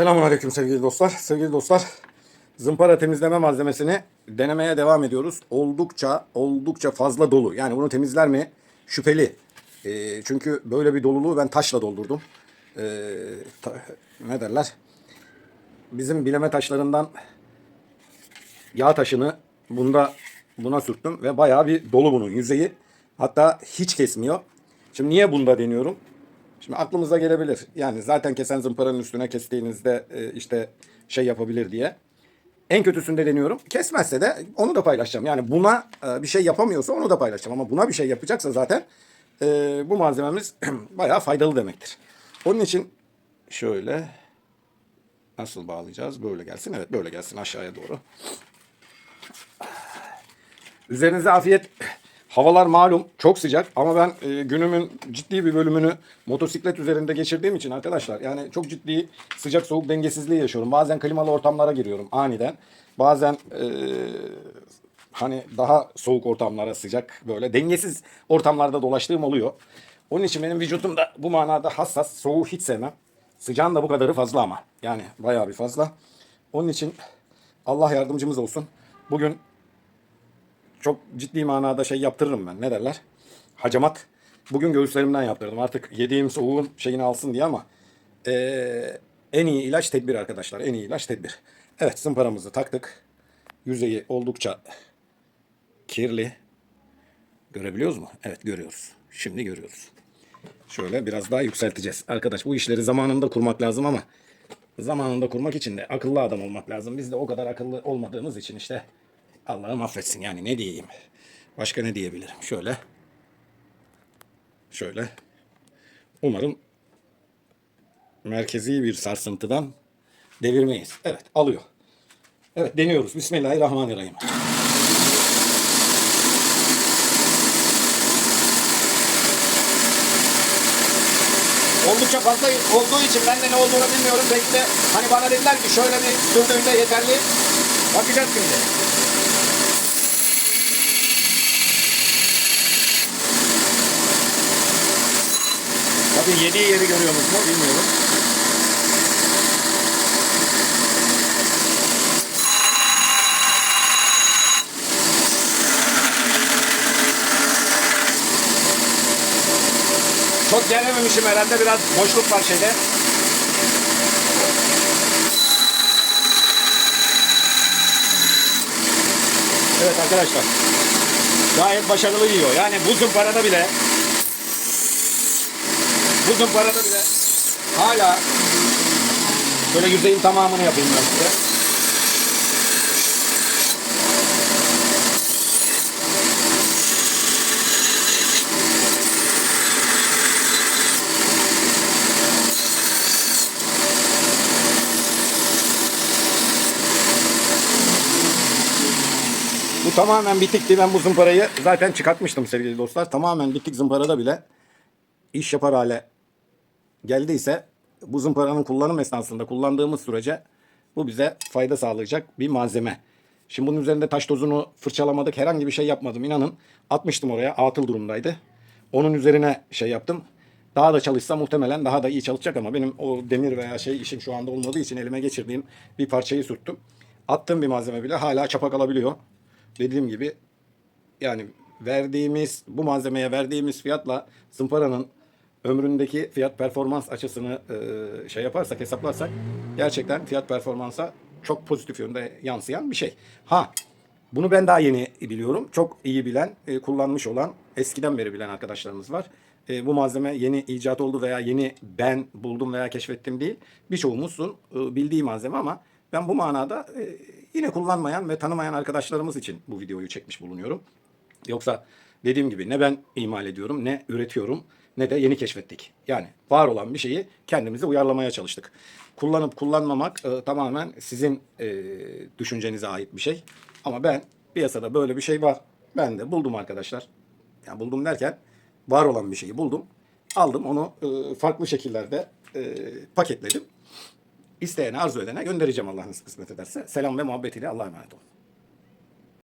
Selamünaleyküm sevgili dostlar. Sevgili dostlar, zımpara temizleme malzemesini denemeye devam ediyoruz. Oldukça oldukça fazla dolu. Yani bunu temizler mi? Şüpheli. Ee, çünkü böyle bir doluluğu ben taşla doldurdum. Ee, ta- ne derler? Bizim bileme taşlarından yağ taşını bunda buna sürttüm ve bayağı bir dolu bunun yüzeyi. Hatta hiç kesmiyor. Şimdi niye bunda deniyorum? Şimdi aklımıza gelebilir. Yani zaten kesen zımparanın üstüne kestiğinizde e, işte şey yapabilir diye. En kötüsünde deniyorum. Kesmezse de onu da paylaşacağım. Yani buna e, bir şey yapamıyorsa onu da paylaşacağım. Ama buna bir şey yapacaksa zaten e, bu malzememiz bayağı faydalı demektir. Onun için şöyle nasıl bağlayacağız? Böyle gelsin. Evet böyle gelsin aşağıya doğru. Üzerinize afiyet. Havalar malum çok sıcak ama ben e, günümün ciddi bir bölümünü motosiklet üzerinde geçirdiğim için arkadaşlar yani çok ciddi sıcak soğuk dengesizliği yaşıyorum. Bazen klimalı ortamlara giriyorum aniden. Bazen e, hani daha soğuk ortamlara sıcak böyle dengesiz ortamlarda dolaştığım oluyor. Onun için benim vücudum da bu manada hassas. Soğuğu hiç sevmem. Sıcağın da bu kadarı fazla ama. Yani bayağı bir fazla. Onun için Allah yardımcımız olsun. Bugün çok ciddi manada şey yaptırırım ben. Ne derler? Hacamat. Bugün göğüslerimden yaptırdım. Artık yediğim soğuğun şeyini alsın diye ama eee, en iyi ilaç tedbir arkadaşlar. En iyi ilaç tedbir. Evet zımparamızı taktık. Yüzeyi oldukça kirli. Görebiliyoruz mu? Evet görüyoruz. Şimdi görüyoruz. Şöyle biraz daha yükselteceğiz. Arkadaş bu işleri zamanında kurmak lazım ama zamanında kurmak için de akıllı adam olmak lazım. Biz de o kadar akıllı olmadığımız için işte Allah'ım affetsin yani ne diyeyim. Başka ne diyebilirim? Şöyle. Şöyle. Umarım merkezi bir sarsıntıdan devirmeyiz. Evet alıyor. Evet deniyoruz. Bismillahirrahmanirrahim. Oldukça fazla olduğu için ben de ne olduğunu bilmiyorum. Belki de hani bana dediler ki şöyle bir sürdüğünde yeterli. Bakacağız şimdi. Tabii yediği yeri görüyor musunuz bilmiyorum. Çok gelememişim herhalde biraz boşluk var şeyde. Evet arkadaşlar. Gayet başarılı yiyor. Yani bu zımparada bile bu zımparada bile hala şöyle yüzeyin tamamını yapayım ben size. Bu tamamen bitikti. Ben bu zımparayı zaten çıkartmıştım sevgili dostlar. Tamamen bitik zımparada bile iş yapar hale geldiyse bu zımparanın kullanım esnasında kullandığımız sürece bu bize fayda sağlayacak bir malzeme. Şimdi bunun üzerinde taş tozunu fırçalamadık. Herhangi bir şey yapmadım. İnanın atmıştım oraya. Atıl durumdaydı. Onun üzerine şey yaptım. Daha da çalışsa muhtemelen daha da iyi çalışacak ama benim o demir veya şey işim şu anda olmadığı için elime geçirdiğim bir parçayı sürttüm. Attığım bir malzeme bile hala çapa kalabiliyor. Dediğim gibi yani verdiğimiz bu malzemeye verdiğimiz fiyatla zımparanın ömründeki fiyat performans açısını e, şey yaparsak hesaplarsak gerçekten fiyat performansa çok pozitif yönde yansıyan bir şey. Ha bunu ben daha yeni biliyorum. Çok iyi bilen, e, kullanmış olan, eskiden beri bilen arkadaşlarımız var. E, bu malzeme yeni icat oldu veya yeni ben buldum veya keşfettim değil. Birçoğumuzun e, bildiği malzeme ama ben bu manada e, yine kullanmayan ve tanımayan arkadaşlarımız için bu videoyu çekmiş bulunuyorum. Yoksa dediğim gibi ne ben imal ediyorum ne üretiyorum ne de yeni keşfettik. Yani var olan bir şeyi kendimize uyarlamaya çalıştık. Kullanıp kullanmamak e, tamamen sizin e, düşüncenize ait bir şey. Ama ben piyasada böyle bir şey var. Ben de buldum arkadaşlar. Yani buldum derken var olan bir şeyi buldum. Aldım onu e, farklı şekillerde e, paketledim. İsteyene arzu edene göndereceğim Allah nasip kısmet ederse. Selam ve muhabbetiyle Allah'a emanet olun.